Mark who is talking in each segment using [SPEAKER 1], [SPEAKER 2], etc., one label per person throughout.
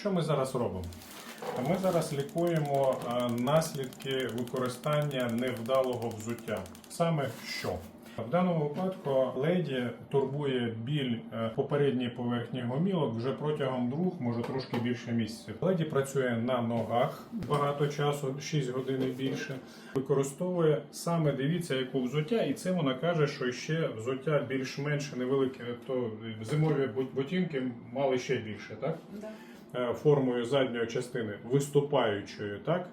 [SPEAKER 1] Що ми зараз робимо? Ми зараз лікуємо е, наслідки використання невдалого взуття. Саме що? В даному випадку леді турбує біль е, попередньої поверхні гомілок вже протягом двох, може трошки більше місяців. Леді працює на ногах багато часу, 6 годин і більше. Використовує саме дивіться, яку взуття, і це вона каже, що ще взуття більш-менш невелике, то зимові бот- ботинки мали ще більше, так?
[SPEAKER 2] Да.
[SPEAKER 1] Е, формою задньої частини виступаючою, так?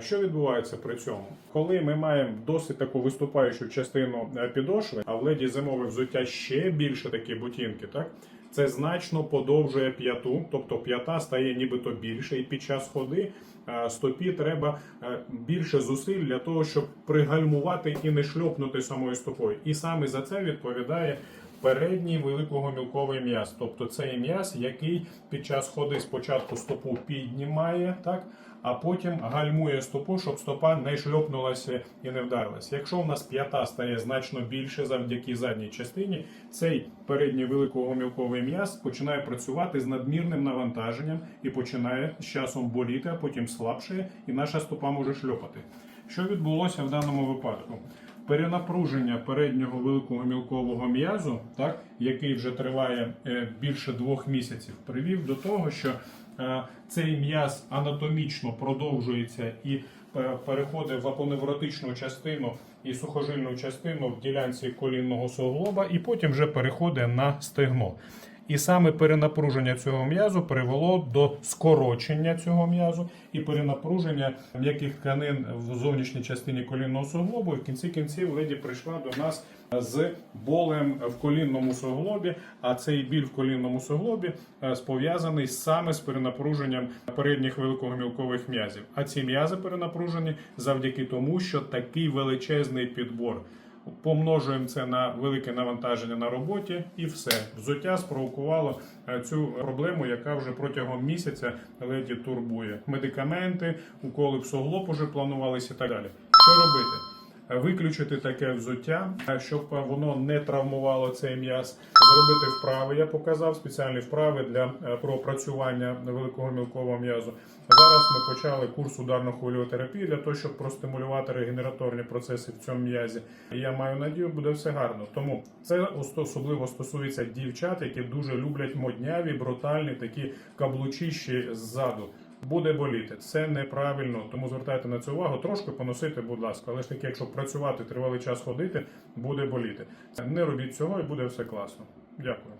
[SPEAKER 1] Що відбувається при цьому? Коли ми маємо досить таку виступаючу частину е, підошви, а в леді зимове взуття ще більше такі ботинки, так? Це значно подовжує п'яту, тобто п'ята стає нібито більше, і під час ходи е, стопі треба більше зусиль для того, щоб пригальмувати і не шльопнути самою стопою. І саме за це відповідає передній великогомілковий м'яз, тобто цей м'яз, який під час ходи спочатку стопу піднімає, так, а потім гальмує стопу, щоб стопа не шльопнулася і не вдарилася. Якщо у нас п'ята стає значно більше завдяки задній частині, цей передній великогомілковий м'яз починає працювати з надмірним навантаженням і починає з часом боліти, а потім слабшає, і наша стопа може шльопати. Що відбулося в даному випадку? Перенапруження переднього великого мілкового м'язу, так, який вже триває е, більше двох місяців, привів до того, що е, цей м'яз анатомічно продовжується і е, переходить в апоневротичну частину і сухожильну частину в ділянці колінного суглоба, і потім вже переходить на стегно. І саме перенапруження цього м'язу привело до скорочення цього м'язу і перенапруження м'яких тканин в зовнішній частині колінного суглобу. І в кінці кінців леді прийшла до нас з болем в колінному суглобі. А цей біль в колінному суглобі е, пов'язаний саме з перенапруженням передніх великогомілкових м'язів. А ці м'язи перенапружені завдяки тому, що такий величезний підбор. Помножуємо це на велике навантаження на роботі, і все. Взуття спровокувало е, цю проблему, яка вже протягом місяця леді турбує. Медикаменти, уколи в суглоб уже планувалися і так далі. Що робити? Виключити таке взуття, щоб воно не травмувало цей м'яз. Зробити вправи. Я показав спеціальні вправи для е, пропрацювання великого мілкового м'язу. Зараз ми почали курс ударно-хвильотерапії для того, щоб простимулювати регенераторні процеси в цьому м'язі. Я маю надію, буде все гарно. Тому це особливо стосується дівчат, які дуже люблять модняві, брутальні такі каблучищі ззаду. Буде боліти. Це неправильно, тому звертайте на це увагу. Трошки поносити, будь ласка. Але ж таки, якщо працювати тривалий час ходити, буде боліти. Не робіть цього і буде все класно. Дякую.